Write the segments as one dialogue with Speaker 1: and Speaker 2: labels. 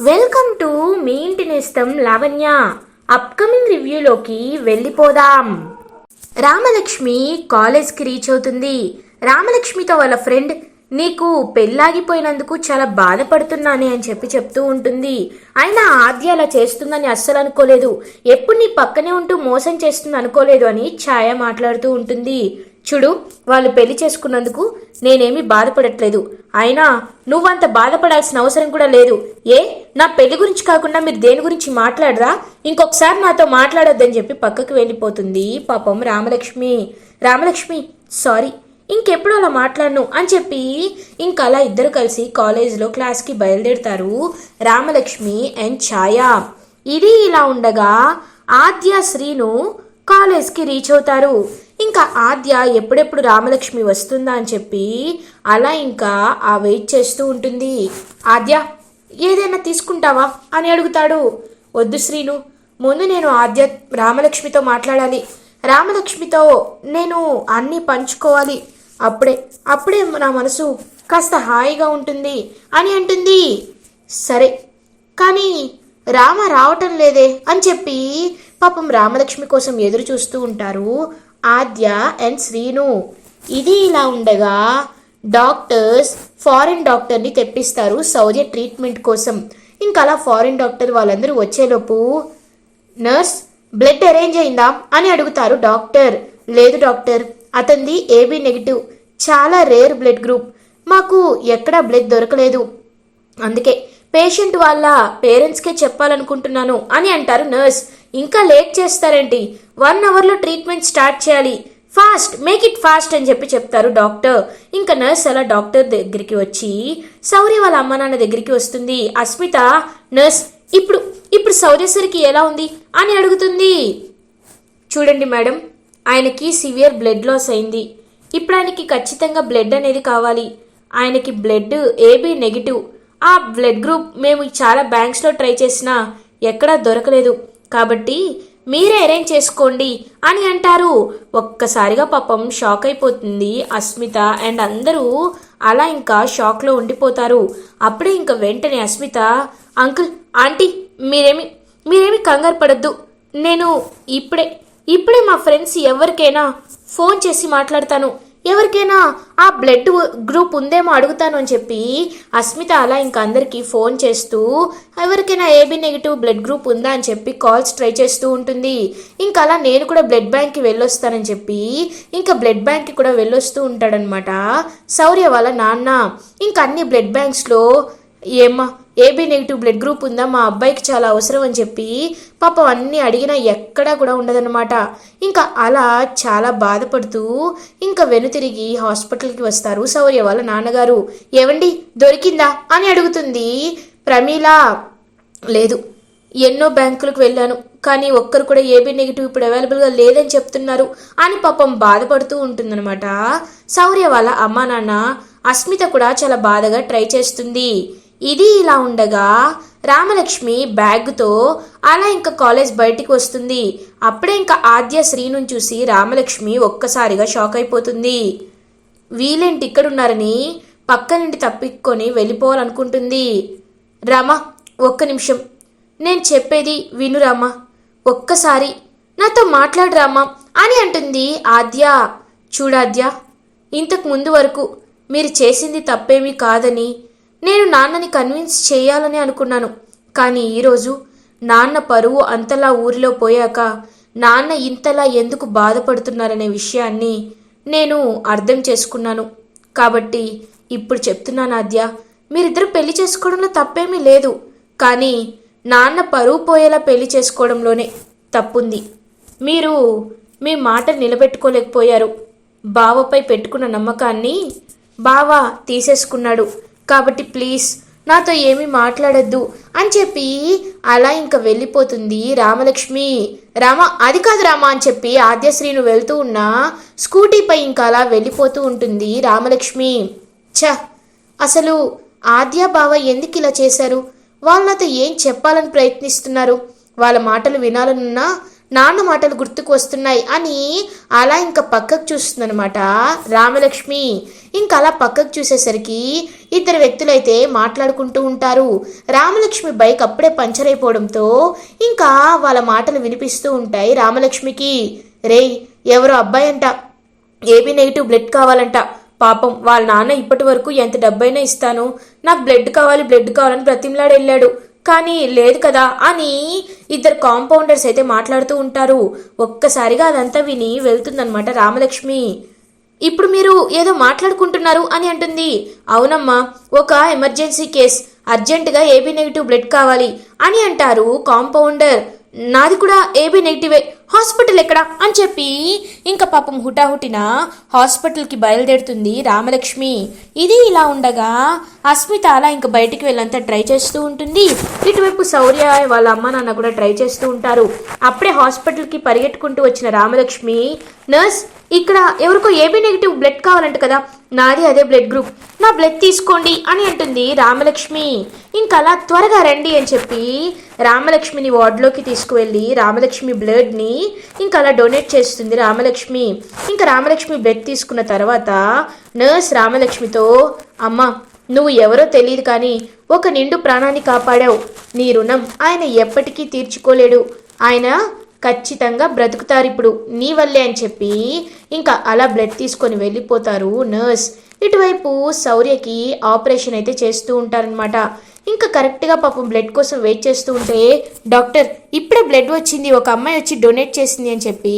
Speaker 1: Welcome to me ఇంటి నేస్తం Lavanya. Upcoming రివ్యూలోకి వెళ్ళిపోదాం. రామలక్ష్మి కాలేజ్కి రీచ్ అవుతుంది. రామలక్ష్మితో వాళ్ళ ఫ్రెండ్ నీకు పెళ్ళాగిపోయినందుకు చాలా బాధపడుతున్నానే అని చెప్పి చెప్తూ ఉంటుంది. అయినా ఆద్య అలా చేస్తుందని అస్సలు అనుకోలేదు. ఎప్పుడు నీ పక్కనే ఉంటూ మోసం చేస్తుంది అనుకోలేదు అని ఛాయ మాట్లాడుతూ ఉంటుంది. చూడు వాళ్ళు పెళ్ళి చేసుకున్నందుకు నేనేమి బాధపడట్లేదు. అయినా నువ్వంత బాధపడాల్సిన అవసరం కూడా లేదు. ఏ? నా పెళ్ళి గురించి కాకుండా మీరు దేని గురించి మాట్లాడరా? ఇంకొకసారి నాతో మాట్లాడొద్దని చెప్పి పక్కకు వెళ్ళిపోతుంది పాపం రామలక్ష్మి. రామలక్ష్మి సారీ ఇంకెప్పుడు అలా మాట్లాడను అని చెప్పి ఇంకా అలా ఇద్దరు కలిసి కాలేజ్లో క్లాస్కి బయలుదేరుతారు రామలక్ష్మి అండ్ ఛాయ. ఇది ఇలా ఉండగా ఆద్య శ్రీను కాలేజ్కి రీచ్ అవుతారు. ఇంకా ఆద్య ఎప్పుడెప్పుడు రామలక్ష్మి వస్తుందా అని చెప్పి అలా ఇంకా ఆ వెయిట్ చేస్తూ ఉంటుంది. ఆద్య ఏదైనా తీసుకుంటావా? అని అడుగుతాడు. వద్దు శ్రీను ముందు నేను ఆద్య రామలక్ష్మితో మాట్లాడాలి. రామలక్ష్మితో నేను అన్నీ పంచుకోవాలి. అప్పుడే అప్పుడే నా మనసు కాస్త హాయిగా ఉంటుంది అని అంటుంది. సరే కానీ రామ రావటం లేదే అని చెప్పి పాపం రామలక్ష్మి కోసం ఎదురు చూస్తూ ఉంటారు. ఆద్య అండ్ శ్రీను. ఇది ఇలా ఉండగా డాక్టర్స్ ఫారిన్ డాక్టర్ని తెప్పిస్తారు సౌర్య ట్రీట్మెంట్ కోసం. ఇంకా అలా ఫారిన్ డాక్టర్ వాళ్ళందరూ వచ్చేలోపు నర్స్ బ్లడ్ అరేంజ్ అయిందా? అని అడుగుతారు డాక్టర్. లేదు డాక్టర్ అతనిది ఏబీ నెగిటివ్. చాలా రేర్ బ్లడ్ గ్రూప్. మాకు ఎక్కడా బ్లడ్ దొరకలేదు. అందుకే పేషెంట్ వాళ్ళ పేరెంట్స్కే చెప్పాలనుకుంటున్నాను అని అంటారు నర్స్. ఇంకా లేట్ చేస్తారేంటి? వన్ అవర్లో ట్రీట్మెంట్ స్టార్ట్ చేయాలి. ఫాస్ట్ మేక్ ఇట్ ఫాస్ట్ అని చెప్పి చెప్తారు డాక్టర్. ఇంకా నర్స్ అలా డాక్టర్ దగ్గరికి వచ్చి సౌర్య వాళ్ళ అమ్మ నాన్న దగ్గరికి వస్తుంది. అస్మిత నర్స్ ఇప్పుడు ఇప్పుడు సౌర్యసరికి ఎలా ఉంది? అని అడుగుతుంది. చూడండి మేడం ఆయనకి సివియర్ బ్లడ్ లాస్ అయింది. ఇప్పుడు ఆయనకి ఖచ్చితంగా బ్లడ్ అనేది కావాలి. ఆయనకి బ్లడ్ ఏబీ నెగిటివ్. ఆ బ్లడ్ గ్రూప్ మేము చాలా బ్యాంక్స్లో ట్రై చేసినా ఎక్కడా దొరకలేదు. కాబట్టి మీరే అరేంజ్ చేసుకోండి అని అంటారు. ఒక్కసారిగా పాపం షాక్ అయిపోతుంది అస్మిత అండ్ అందరూ అలా ఇంకా షాక్లో ఉండిపోతారు. అప్పుడే ఇంకా వెంటనే అస్మిత అంకుల్ ఆంటీ మీరేమి మీరేమి కంగారు పడద్దు. నేను ఇప్పుడే ఇప్పుడే మా ఫ్రెండ్స్ ఎవరికైనా ఫోన్ చేసి మాట్లాడతాను. ఎవరికైనా ఆ బ్లడ్ గ్రూప్ ఉందేమో అడుగుతాను అని చెప్పి అస్మిత అలా ఇంకా అందరికీ ఫోన్ చేస్తూ ఎవరికైనా ఏబీ నెగిటివ్ బ్లడ్ గ్రూప్ ఉందా? అని చెప్పి కాల్స్ ట్రై చేస్తూ ఉంటుంది. ఇంకా అలా నేను కూడా బ్లడ్ బ్యాంక్కి వెళ్ళొస్తానని చెప్పి ఇంకా బ్లడ్ బ్యాంక్కి కూడా వెళ్ళొస్తూ ఉంటాడనమాట. శౌర్య వాళ్ళ నాన్న ఇంకా అన్ని బ్లడ్ బ్యాంక్స్లో ఏమా ఏబీ నెగిటివ్ బ్లడ్ గ్రూప్ ఉందా? మా అబ్బాయికి చాలా అవసరం అని చెప్పి పాపం అన్నీ అడిగినా ఎక్కడా కూడా ఉండదన్నమాట. ఇంకా అలా చాలా బాధపడుతూ ఇంకా వెనుతిరిగి హాస్పిటల్కి వస్తారు శౌర్య వాళ్ళ నాన్నగారు. ఏవండి? దొరికిందా? అని అడుగుతుంది ప్రమీల. లేదు. ఎన్నో బ్యాంకులకు వెళ్ళాను. కానీ ఒక్కరు కూడా ఏబీ నెగిటివ్ ఇప్పుడు అవైలబుల్గా లేదని చెప్తున్నారు అని పాపం బాధపడుతూ ఉంటుందన్నమాట. శౌర్య వాళ్ళ అమ్మా నాన్న అస్మిత కూడా చాలా బాధగా ట్రై చేస్తుంది. ఇది ఇలా ఉండగా రామలక్ష్మి బ్యాగ్తో అలా ఇంకా కాలేజ్ బయటికి వస్తుంది. అప్పుడే ఇంకా ఆద్య శ్రీను చూసి రామలక్ష్మి ఒక్కసారిగా షాక్ అయిపోతుంది. వీలేంటి ఇక్కడున్నారని పక్క నుండి తప్పిక్కొని వెళ్ళిపోవాలనుకుంటుంది. రామ ఒక్క నిమిషం. నేను చెప్పేది విను రామ. ఒక్కసారి. నాతో మాట్లాడు రామ అని అంటుంది ఆద్య. చూడాద్య ఇంతకు ముందు వరకు మీరు చేసింది తప్పేమీ కాదని నేను నాన్నని కన్విన్స్ చేయాలని అనుకున్నాను. కానీ ఈరోజు నాన్న పరువు అంతలా ఊరిలో పోయాక నాన్న ఇంతలా ఎందుకు బాధపడుతున్నారనే విషయాన్ని నేను అర్థం చేసుకున్నాను. కాబట్టి ఇప్పుడు చెప్తున్నాను ఆద్య మీరిద్దరు పెళ్ళి చేసుకోవడంలో తప్పేమీ లేదు. కానీ నాన్న పరువు పోయేలా పెళ్ళి చేసుకోవడంలోనే తప్పుంది. మీరు మీ మాట నిలబెట్టుకోలేకపోయారు. బావపై పెట్టుకున్న నమ్మకాన్ని బావ తీసేసుకున్నాడు. కాబట్టి ప్లీజ్ నాతో ఏమీ మాట్లాడొద్దు అని చెప్పి అలా ఇంకా వెళ్ళిపోతుంది రామలక్ష్మి. రామ అది కాదు రామ అని చెప్పి ఆద్యశ్రీను వెళ్తూ ఉన్నా స్కూటీపై ఇంకా అలా వెళ్ళిపోతూ ఉంటుంది రామలక్ష్మి. ఛ అసలు ఆద్య బావ ఎందుకు ఇలా చేశారు? వాళ్ళు నాతో ఏం చెప్పాలని ప్రయత్నిస్తున్నారు? వాళ్ళ మాటలు వినాలనున్నా నాన్న మాటలు గుర్తుకు వస్తున్నాయి అని అలా ఇంకా పక్కకు చూస్తుందనమాట రామలక్ష్మి. ఇంకా అలా పక్కకు చూసేసరికి ఇద్దరు వ్యక్తులైతే మాట్లాడుకుంటూ ఉంటారు. రామలక్ష్మి బైక్ అప్పుడే పంచర్ అయిపోవడంతో ఇంకా వాళ్ళ మాటలు వినిపిస్తూ ఉంటాయి రామలక్ష్మికి. రేయ్ ఎవరో అబ్బాయి అంట. ఏబీ నెగిటివ్ బ్లడ్ కావాలంట. పాపం వాళ్ళ నాన్న ఇప్పటి వరకు ఎంత డబ్బైనా ఇస్తాను. నాకు బ్లడ్ కావాలి బ్లడ్ కావాలని బ్రతిమలాడు వెళ్ళాడు కానీ లేదు కదా అని ఇద్దరు కాంపౌండర్స్ అయితే మాట్లాడుతూ ఉంటారు. ఒక్కసారిగా అదంతా విని వెళ్తుందనమాట రామలక్ష్మి. ఇప్పుడు మీరు ఏదో మాట్లాడుకుంటున్నారు అని అంటుంది. అవునమ్మా ఒక ఎమర్జెన్సీ కేస్. అర్జెంటుగా ఏబీ నెగిటివ్ బ్లడ్ కావాలి అని అంటారు కాంపౌండర్. నాది కూడా ఏబీ నెగిటివే. హాస్పిటల్ ఎక్కడ? అని చెప్పి ఇంకా పాపం హుటాహుటిన హాస్పిటల్కి బయలుదేరుతుంది రామలక్ష్మి. ఇది ఇలా ఉండగా అస్మిత అలా ఇంకా బయటికి వెళ్ళంతా ట్రై చేస్తూ ఉంటుంది. ఇటువైపు శౌర్య వాళ్ళ అమ్మ నాన్న కూడా ట్రై చేస్తూ ఉంటారు. అప్పుడే హాస్పిటల్కి పరిగెట్టుకుంటూ వచ్చిన రామలక్ష్మి నర్స్ ఇక్కడ ఎవరికో ఏబీ నెగిటివ్ బ్లడ్ కావాలంట కదా నాది అదే బ్లడ్ గ్రూప్. నా బ్లడ్ తీసుకోండి అని అంటుంది రామలక్ష్మి. ఇంకా అలా త్వరగా రండి అని చెప్పి రామలక్ష్మిని వార్డులోకి తీసుకువెళ్ళి రామలక్ష్మి బ్లడ్ని ఇంకా అలా డొనేట్ చేస్తుంది రామలక్ష్మి. ఇంకా రామలక్ష్మి బ్లడ్ తీసుకున్న తర్వాత నర్స్ రామలక్ష్మితో అమ్మ నువ్వు ఎవరో తెలియదు కానీ ఒక నిండు ప్రాణాన్ని కాపాడావు. నీ రుణం ఆయన ఎప్పటికీ తీర్చుకోలేడు. ఆయన ఖచ్చితంగా బ్రతుకుతారు ఇప్పుడు నీ వల్లే అని చెప్పి ఇంకా అలా బ్లడ్ తీసుకొని వెళ్ళిపోతారు నర్స్ ఇటువైపు శౌర్యకి ఆపరేషన్ అయితే చేస్తూ ఉంటారనమాట ఇంకా కరెక్ట్గా పాపం బ్లడ్ కోసం వెయిట్ చేస్తూ ఉంటే డాక్టర్ ఇప్పుడే బ్లడ్ వచ్చింది ఒక అమ్మాయి వచ్చి డొనేట్ చేసింది అని చెప్పి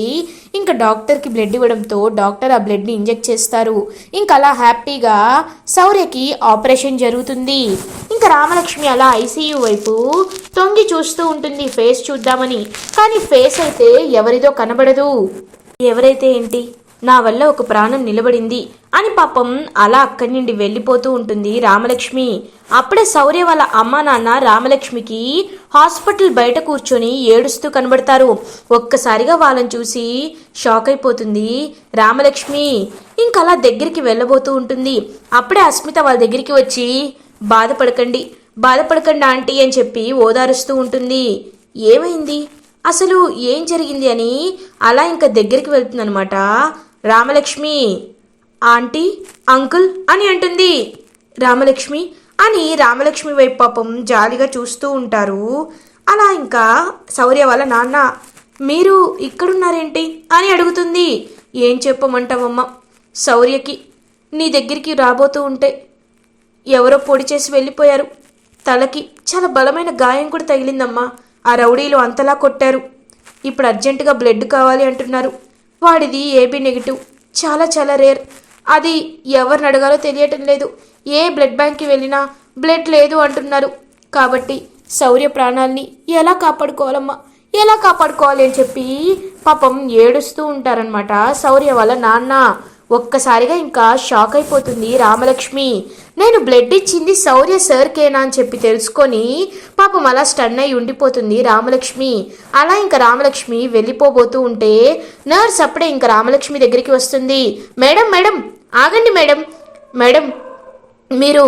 Speaker 1: ఇంకా డాక్టర్కి బ్లడ్ ఇవ్వడంతో డాక్టర్ ఆ బ్లడ్ని ఇంజెక్ట్ చేస్తారు. ఇంకా అలా హ్యాపీగా శౌర్యకి ఆపరేషన్ జరుగుతుంది. ఇంకా రామలక్ష్మి అలా ఐసీయూ వైపు తొంగి చూస్తూ ఉంటుంది ఫేస్ చూద్దామని. కానీ ఫేస్ అయితే ఎవరిదో కనబడదు. ఎవరైతే ఏంటి? నా వల్ల ఒక ప్రాణం నిలబడింది అని పాపం అలా అక్కడి నుండి వెళ్ళిపోతూ ఉంటుంది రామలక్ష్మి. అప్పుడే శౌర్య వాళ్ళ అమ్మ నాన్న రామలక్ష్మికి హాస్పిటల్ బయట కూర్చొని ఏడుస్తూ కనబడతారు. ఒక్కసారిగా వాళ్ళని చూసి షాక్ అయిపోతుంది రామలక్ష్మి. ఇంకలా అలా దగ్గరికి వెళ్ళబోతూ ఉంటుంది. అప్పుడే అస్మిత వాళ్ళ దగ్గరికి వచ్చి బాధపడకండి బాధపడకండి ఆంటీ అని చెప్పి ఓదారుస్తూ ఉంటుంది. ఏమైంది? అసలు ఏం జరిగింది అని అలా ఇంకా దగ్గరికి వెళ్తుందనమాట రామలక్ష్మి ఆంటీ అంకుల్ అని అంటుంది. రామలక్ష్మి అని రామలక్ష్మి వైపు పాపం జాలిగా చూస్తూ ఉంటారు. అలా ఇంకా శౌర్య వాళ్ళ నాన్న మీరు ఇక్కడున్నారేంటి అని అడుగుతుంది. ఏం చెప్పమంటావమ్మా? శౌర్యకి నీ దగ్గరికి రాబోతూ ఉంటే ఎవరో పొడి చేసి వెళ్ళిపోయారు. తలకి చాలా బలమైన గాయం కూడా తగిలిందమ్మా. ఆ రౌడీలు అంతలా కొట్టారు. ఇప్పుడు అర్జెంటుగా బ్లడ్ కావాలి అంటున్నారు. వాడిది ఏబీ నెగిటివ్ చాలా చాలా రేర్ అది ఎవరిని అడగాలో తెలియటం లేదు. ఏ బ్లడ్ బ్యాంక్కి వెళ్ళినా బ్లడ్ లేదు అంటున్నారు. కాబట్టి శౌర్య ప్రాణాల్ని ఎలా కాపాడుకోవాలమ్మా? ఎలా కాపాడుకోవాలి అని చెప్పి పాపం ఏడుస్తూ ఉంటారనమాట శౌర్య వాళ్ళ నాన్న. ఒక్కసారిగా ఇంకా షాక్ అయిపోతుంది రామలక్ష్మి. నేను బ్లడ్ ఇచ్చింది శౌర్య సార్కేనా అని చెప్పి తెలుసుకొని పాపం అలా స్టన్ అయి ఉండిపోతుంది రామలక్ష్మి. అలా ఇంకా రామలక్ష్మి వెళ్ళిపోబోతూ ఉంటే నర్స్ అప్పుడే ఇంకా రామలక్ష్మి దగ్గరికి వస్తుంది. మేడం మేడం ఆగండి మేడం. మేడం మీరు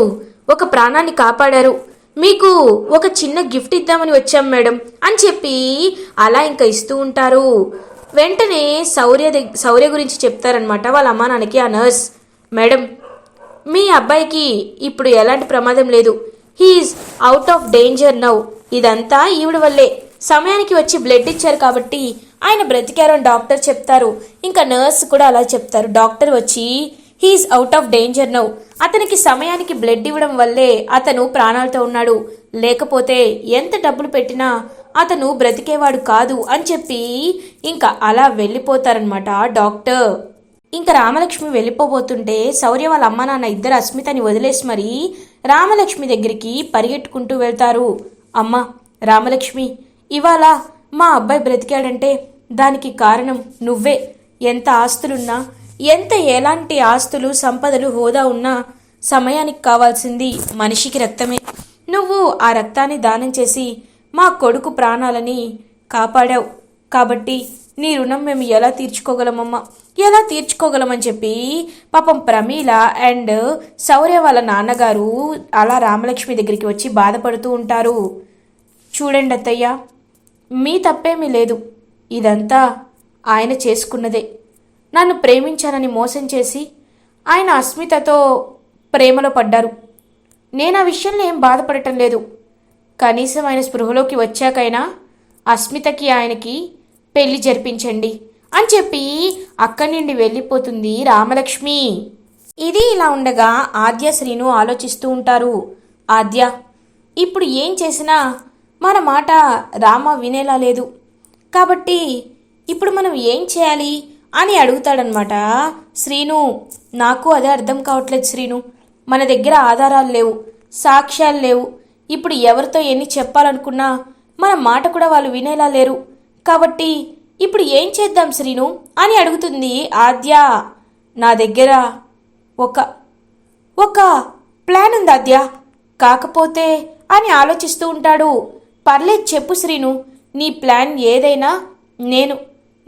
Speaker 1: ఒక ప్రాణాన్ని కాపాడారు. మీకు ఒక చిన్న గిఫ్ట్ ఇద్దామని వచ్చాం మేడం అని చెప్పి అలా ఇంకా ఇస్తూ ఉంటారు. వెంటనే శౌర్య దగ్ శౌర్య గురించి చెప్తారనమాట వాళ్ళ అమ్మా నాన్నకి ఆ నర్స్. మేడం మీ అబ్బాయికి ఇప్పుడు ఎలాంటి ప్రమాదం లేదు. He's out of danger now. ఇదంతా ఈవిడ వల్లే. సమయానికి వచ్చి బ్లడ్ ఇచ్చారు కాబట్టి ఆయన బ్రతికారు అని డాక్టర్ చెప్తారు. ఇంకా నర్స్ కూడా అలా చెప్తారు. డాక్టర్ వచ్చి he's out of danger now. అతనికి సమయానికి బ్లడ్ ఇవ్వడం వల్లే అతను ప్రాణాలతో ఉన్నాడు. లేకపోతే ఎంత డబ్బులు పెట్టినా అతను బ్రతికేవాడు కాదు అని చెప్పి ఇంకా అలా వెళ్ళిపోతారనమాట డాక్టర్. ఇంకా రామలక్ష్మి వెళ్ళిపోబోతుంటే శౌర్య వాళ్ళ అమ్మ నాన్న ఇద్దరు అస్మితని వదిలేసి మరి రామలక్ష్మి దగ్గరికి పరిగెట్టుకుంటూ వెళ్తారు. అమ్మ రామలక్ష్మి ఇవాళ మా అబ్బాయి బ్రతికాడంటే దానికి కారణం నువ్వే. ఎంత ఆస్తులున్నా ఎంత ఎలాంటి ఆస్తులు సంపదలు హోదా ఉన్నా సమయానికి కావాల్సింది మనిషికి రక్తమే. నువ్వు ఆ రక్తాన్ని దానం చేసి మా కొడుకు ప్రాణాలని కాపాడావు. కాబట్టి నీ రుణం మేము ఎలా తీర్చుకోగలమమ్మా? ఎలా తీర్చుకోగలమని చెప్పి పాపం ప్రమీల అండ్ శౌర్య వాళ్ళ నాన్నగారు అలా రామలక్ష్మి దగ్గరికి వచ్చి బాధపడుతూ ఉంటారు. చూడండి అత్తయ్య మీ తప్పేమీ లేదు. ఇదంతా ఆయన చేసుకున్నదే. నన్ను ప్రేమించానని మోసం చేసి ఆయన అస్మితతో ప్రేమలో పడ్డారు. నేను ఆ విషయంలో ఏం బాధపడటం లేదు. కనీసం ఆయన స్పృహలోకి వచ్చాకైనా అస్మితకి ఆయనకి పెళ్ళి జరిపించండి అని చెప్పి అక్కడి నుండి వెళ్ళిపోతుంది రామలక్ష్మి. ఇది ఇలా ఉండగా ఆద్య శ్రీను ఆలోచిస్తూ ఉంటారు. ఆద్య ఇప్పుడు ఏం చేసినా మన మాట రామ వినేలా లేదు. కాబట్టి ఇప్పుడు మనం ఏం చేయాలి అని అడుగుతాడనమాట శ్రీను. నాకు అదే అర్థం కావట్లేదు శ్రీను. మన దగ్గర ఆధారాలు లేవు సాక్ష్యాలు లేవు. ఇప్పుడు ఎవరితో ఎన్ని చెప్పాలనుకున్నా మన మాట కూడా వాళ్ళు వినేలా లేరు. కాబట్టి ఇప్పుడు ఏం చేద్దాం శ్రీను? అని అడుగుతుంది ఆద్య. నా దగ్గర ఒక ఒక ప్లాన్ ఉంది ఆద్య. కాకపోతే అని ఆలోచిస్తూ ఉంటాడు. పర్లేదు చెప్పు శ్రీను. నీ ప్లాన్ ఏదైనా నేను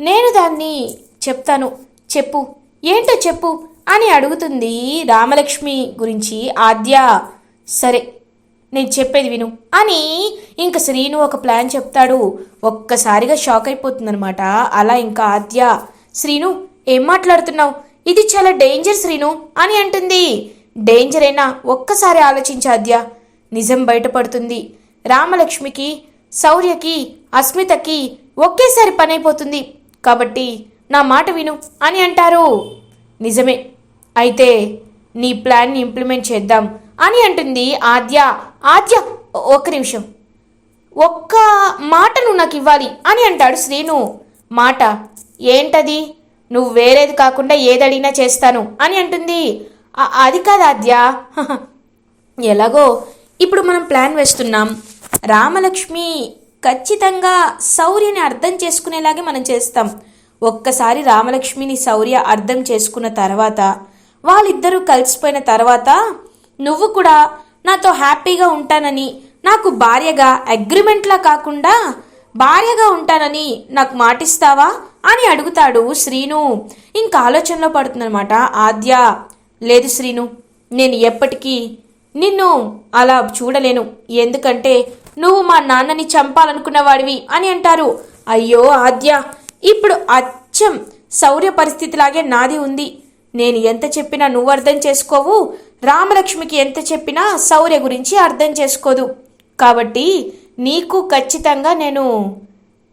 Speaker 1: నేను దాన్ని చెప్తాను. చెప్పు. ఏంటో చెప్పు అని అడుగుతుంది రామలక్ష్మి గురించి ఆద్య. సరే. నేను చెప్పేది విను. అని ఇంక శ్రీను ఒక ప్లాన్ చెప్తాడు. ఒక్కసారిగా షాక్ అయిపోతుందనమాట అలా ఇంకా ఆద్య శ్రీను ఏం మాట్లాడుతున్నావు? ఇది చాలా డేంజర్ శ్రీను అని అంటుంది. డేంజర్ అయినా ఒక్కసారి ఆలోచించి ఆద్య. నిజం బయటపడుతుంది. రామలక్ష్మికి శౌర్యకి అస్మితకి ఒకేసారి పని అయిపోతుంది. కాబట్టి నా మాట విను అని అంటారు. నిజమే. అయితే నీ ప్లాన్ని ఇంప్లిమెంట్ చేద్దాం. అని అంటుంది ఆద్య. ఆద్య ఒక్క నిమిషం. ఒక్క మాట నువ్వు నాకు ఇవ్వాలి అని అంటాడు శ్రీను. మాట ఏంటది? నువ్వు వేరేది కాకుండా ఏదడిగినా చేస్తాను అని అంటుంది. అది కాదు ఆద్య. ఎలాగో ఇప్పుడు మనం ప్లాన్ వేస్తున్నాం. రామలక్ష్మి ఖచ్చితంగా శౌర్యని అర్థం చేసుకునేలాగే మనం చేస్తాం. ఒక్కసారి రామలక్ష్మిని శౌర్య అర్థం చేసుకున్న తర్వాత వాళ్ళిద్దరూ కలిసిపోయిన తర్వాత నువ్వు కూడా నాతో హ్యాపీగా ఉంటానని నాకు భార్యగా అగ్రిమెంట్లా కాకుండా భార్యగా ఉంటానని నాకు మాటిస్తావా అని అడుగుతాడు శ్రీను. ఇంకా ఆలోచనలో పడుతుందనమాట ఆద్య లేదు శ్రీను నేను ఎప్పటికీ నిన్ను అలా చూడలేను. ఎందుకంటే నువ్వు మా నాన్నని చంపాలనుకున్న వాడివి అని అంటారు. అయ్యో ఆద్య ఇప్పుడు అచ్చం శౌర్య పరిస్థితిలాగే నాది ఉంది. నేను ఎంత చెప్పినా నువ్వు అర్థం చేసుకోవు రామలక్ష్మికి ఎంత చెప్పినా శౌర్య గురించి అర్థం చేసుకోదు. కాబట్టి నీకు ఖచ్చితంగా నేను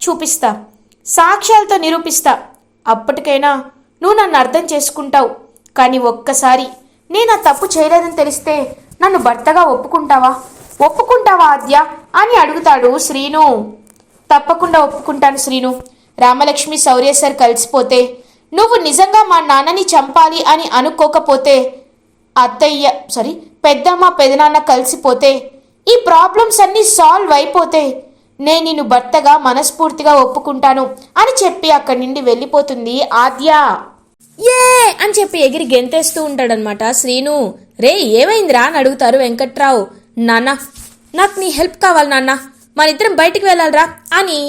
Speaker 1: చూపిస్తా సాక్ష్యాలతో నిరూపిస్తా. అప్పటికైనా నువ్వు నన్ను అర్థం చేసుకుంటావు. కానీ ఒక్కసారి నేను ఆ తప్పు చేయలేదని తెలిస్తే నన్ను భర్తగా ఒప్పుకుంటావా? ఒప్పుకుంటావా ఆద్య? అని అడుగుతాడు శ్రీను. తప్పకుండా ఒప్పుకుంటాను శ్రీను. రామలక్ష్మి శౌర్య సార్ కలిసిపోతే నువ్వు నిజంగా మా నాన్నని చంపాలి అని అనుకోకపోతే అత్తయ్య సారీ పెద్దమ్మ పెదనాన్న కలిసిపోతే ఈ ప్రాబ్లమ్స్ అన్నీ సాల్వ్ అయిపోతే నేను నిన్ను భర్తగా మనస్ఫూర్తిగా ఒప్పుకుంటాను అని చెప్పి అక్కడి నుండి వెళ్ళిపోతుంది ఆద్య. ఏ! అని చెప్పి ఎగిరి గెంతేస్తూ ఉంటాడనమాట శ్రీను రే ఏమైందిరా అని అడుగుతారు వెంకట్రావు. నాన్న నాకు నీ హెల్ప్ కావాలి నాన్న. మన ఇద్దరం బయటికి వెళ్ళాలరా అని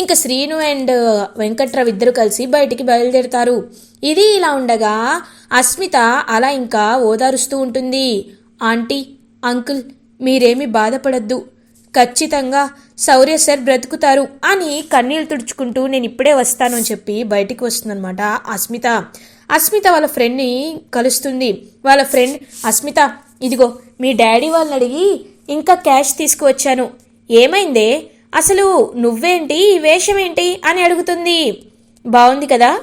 Speaker 1: ఇంకా శ్రీను అండ్ వెంకట్రావు ఇద్దరు కలిసి బయటికి బయలుదేరుతారు. ఇది ఇలా ఉండగా అస్మిత అలా ఇంకా ఓదారుస్తూ ఉంటుంది. ఆంటీ అంకుల్ మీరేమీ బాధపడద్దు. ఖచ్చితంగా శౌర్య సార్ బ్రతుకుతారు అని కన్నీళ్ళు తుడుచుకుంటూ నేను ఇప్పుడే వస్తాను అని చెప్పి బయటికి వస్తుందన్నమాట అస్మిత. అస్మిత వాళ్ళ ఫ్రెండ్ని కలుస్తుంది. వాళ్ళ ఫ్రెండ్ అస్మిత ఇదిగో మీ డాడీ వాళ్ళని అడిగి ఇంకా క్యాష్ తీసుకువచ్చాను. ఏమైందే? అసలు నువ్వేంటి? ఈ వేషం ఏంటి అని అడుగుతుంది. బాగుంది కదా?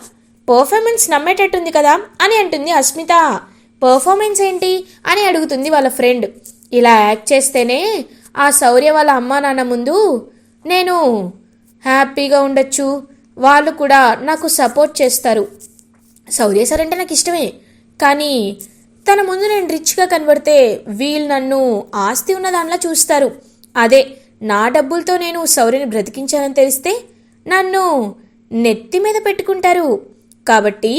Speaker 1: పర్ఫార్మెన్స్ నమ్మేటట్టుంది కదా? అని అంటుంది అస్మిత. పర్ఫార్మెన్స్ ఏంటి? అని అడుగుతుంది వాళ్ళ ఫ్రెండ్. ఇలా యాక్ట్ చేస్తేనే ఆ శౌర్య వాళ్ళ అమ్మా నాన్న ముందు నేను హ్యాపీగా ఉండొచ్చు. వాళ్ళు కూడా నాకు సపోర్ట్ చేస్తారు. శౌర్య సార్ అంటే నాకు ఇష్టమే. కానీ తన ముందు నేను రిచ్గా కనబడితే వీళ్ళు నన్ను ఆస్తి ఉన్న దానిలా చూస్తారు. అదే నా డబ్బులతో నేను సౌర్యని బ్రతికించానని తెలిస్తే నన్ను నెత్తి మీద పెట్టుకుంటారు. కాబట్టి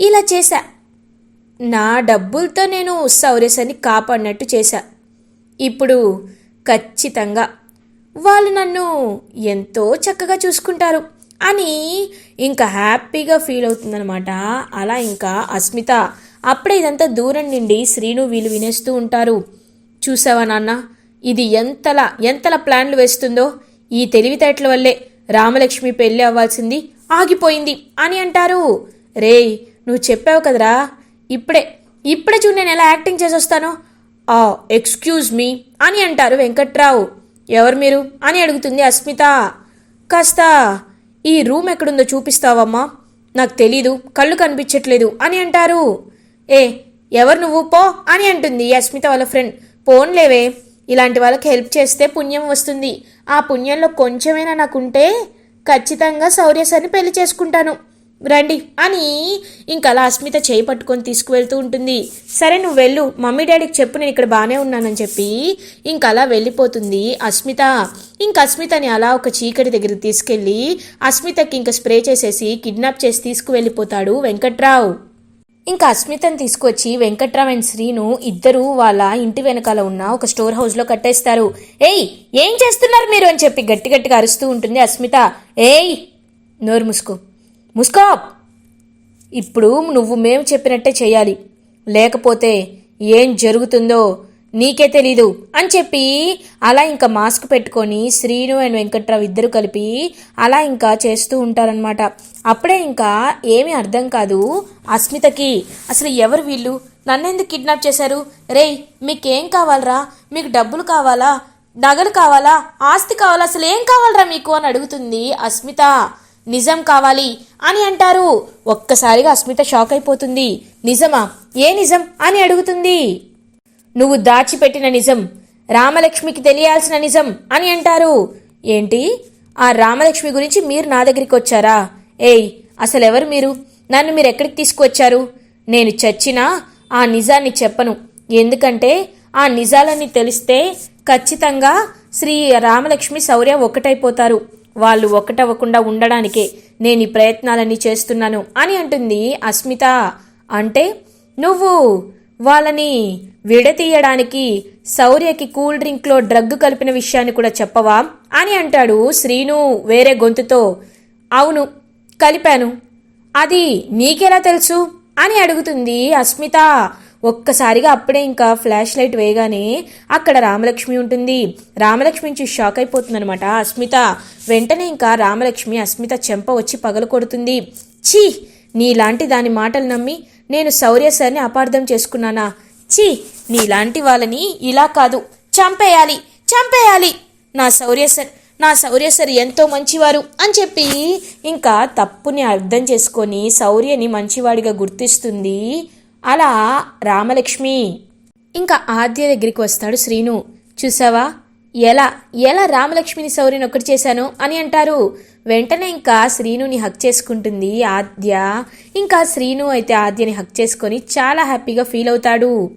Speaker 1: ఇలా చేశా. నా డబ్బులతో నేను శౌర్యసాన్ని కాపాడినట్టు చేశా. ఇప్పుడు ఖచ్చితంగా వాళ్ళు నన్ను ఎంతో చక్కగా చూసుకుంటారు అని ఇంకా హ్యాపీగా ఫీల్ అవుతుందనమాట అలా ఇంకా అస్మిత అప్పుడే ఇదంతా దూరం నుండి శ్రీను వీళ్ళు వినేస్తూ ఉంటారు. చూసావా నాన్న? ఇది ఎంతలా ఎంతలా ప్లాన్లు వేస్తుందో ఈ తెలివితేటల వల్లే రామలక్ష్మి పెళ్ళి అవ్వాల్సింది ఆగిపోయింది అని అంటారు. రేయ్ నువ్వు చెప్పావు కదరా? ఇప్పుడే ఇప్పుడే చూడు నేను ఎలా యాక్టింగ్ చేసొస్తాను. ఆ ఎక్స్క్యూజ్ మీ అని అంటారు వెంకట్రావు. ఎవరు మీరు? అని అడుగుతుంది అస్మిత. కాస్త ఈ రూమ్ ఎక్కడుందో చూపిస్తావమ్మా. నాకు తెలీదు కళ్ళు కనిపించట్లేదు అని అంటారు. ఏ ఎవరు నువ్వు? పో అని అంటుంది అస్మిత వాళ్ళ ఫ్రెండ్. పోన్లేవే. ఇలాంటి వాళ్ళకి హెల్ప్ చేస్తే పుణ్యం వస్తుంది. ఆ పుణ్యంలో కొంచెమైనా నాకుంటే ఖచ్చితంగా సౌర్యసర్ని పెళ్ళి చేసుకుంటాను. రండి అని ఇంకా అలా అస్మిత చేయి పట్టుకొని తీసుకువెళ్తూ ఉంటుంది. సరే నువ్వు వెళ్ళు. మమ్మీ డాడీకి చెప్పు నేను ఇక్కడ బాగానే ఉన్నానని చెప్పి ఇంకా అలా వెళ్ళిపోతుంది అస్మిత. ఇంకా అస్మితని అలా ఒక చీకటి దగ్గరికి తీసుకెళ్ళి అస్మితకి ఇంకా స్ప్రే చేసేసి కిడ్నాప్ చేసి తీసుకువెళ్ళిపోతాడు వెంకట్రావు. ఇంకా అస్మితను తీసుకొచ్చి వెంకట్రామ్ అండ్ శ్రీను ఇద్దరు వాళ్ళ ఇంటి వెనకాల ఉన్న ఒక స్టోర్ హౌస్లో కట్టేస్తారు. ఏయ్ ఏం చేస్తున్నారు మీరు అని చెప్పి గట్టి గట్టిగా అరుస్తూ ఉంటుంది అస్మిత. ఏయ్ నోరు ముసుకో. ముసుకో. ఇప్పుడు నువ్వు మేము చెప్పినట్టే చేయాలి. లేకపోతే ఏం జరుగుతుందో నీకే తెలీదు అని చెప్పి అలా ఇంకా మాస్క్ పెట్టుకొని శ్రీను అండ్ వెంకట్రావు ఇద్దరు కలిపి అలా ఇంకా చేస్తూ ఉంటారనమాట అప్పుడే ఇంకా ఏమీ అర్థం కాదు అస్మితకి. అసలు ఎవరు వీళ్ళు? నన్నెందుకు కిడ్నాప్ చేశారు? రేయ్ మీకేం కావాలరా? మీకు డబ్బులు కావాలా? నగలు కావాలా? ఆస్తి కావాలా? అసలు ఏం కావాలరా మీకు? అని అడుగుతుంది అస్మిత. నిజం కావాలి అని అంటారు. ఒక్కసారిగా అస్మిత షాక్ అయిపోతుంది. నిజమా? ఏ నిజం? అని అడుగుతుంది. నువ్వు దాచిపెట్టిన నిజం. రామలక్ష్మికి తెలియాల్సిన నిజం అని అంటారు. ఏంటి? ఆ రామలక్ష్మి గురించి మీరు నా దగ్గరికి వచ్చారా? ఏయ్ అసలు ఎవరు మీరు? నన్ను మీరు ఎక్కడికి తీసుకువచ్చారు? నేను చచ్చినా ఆ నిజాన్ని చెప్పను. ఎందుకంటే ఆ నిజాలన్నీ తెలిస్తే ఖచ్చితంగా శ్రీ రామలక్ష్మి శౌర్య ఒకటైపోతారు. వాళ్ళు ఒకటవ్వకుండా ఉండడానికే నేను ఈ ప్రయత్నాలన్నీ చేస్తున్నాను అని అంటుంది అస్మిత. అంటే నువ్వు వాళ్ళని విడతీయడానికి శౌర్యకి కూల్ డ్రింక్లో డ్రగ్ కలిపిన విషయాన్ని కూడా చెప్పవా? అని అంటాడు శ్రీను వేరే గొంతుతో. అవును కలిపాను. అది నీకెలా తెలుసు? అని అడుగుతుంది అస్మిత. ఒక్కసారిగా అప్పుడే ఇంకా ఫ్లాష్ లైట్ వేయగానే అక్కడ రామలక్ష్మి ఉంటుంది. రామలక్ష్మి నుంచి షాక్ అయిపోతుందనమాట అస్మిత. వెంటనే ఇంకా రామలక్ష్మి అస్మిత చెంప వచ్చి పగలు కొడుతుంది. ఛీ! నీలాంటి దాని మాటలు నమ్మి నేను శౌర్య సార్ని అపార్థం చేసుకున్నానా? ఛీ నీలాంటి వాళ్ళని ఇలా కాదు. చంపేయాలి చంపేయాలి. నా శౌర్య సార్ నా శౌర్య సార్ ఎంతో మంచివారు అని చెప్పి ఇంకా తప్పుని అర్థం చేసుకొని శౌర్యని మంచివాడిగా గుర్తిస్తుంది. అలా రామలక్ష్మి. ఇంకా ఆద్య దగ్గరికి వస్తాడు శ్రీను. చూసావా? ఎలా ఎలా రామలక్ష్మిని శౌర్యని ఒకటి చేశాను అని అంటారు. వెంటనే ఇంకా శ్రీనుని హక్ చేసుకుంటుంది ఆద్య. ఇంకా శ్రీను అయితే ఆద్యని హక్ చేసుకొని చాలా హ్యాపీగా ఫీల్ అవుతాడు.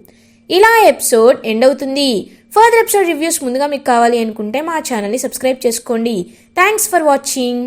Speaker 1: ఇలా ఎపిసోడ్ ఎండ్ అవుతుంది. ఫర్దర్ ఎపిసోడ్ రివ్యూస్ ముందుగా మీకు కావాలి అనుకుంటే మా ఛానల్ని సబ్స్క్రైబ్ చేసుకోండి. Thanks for watching.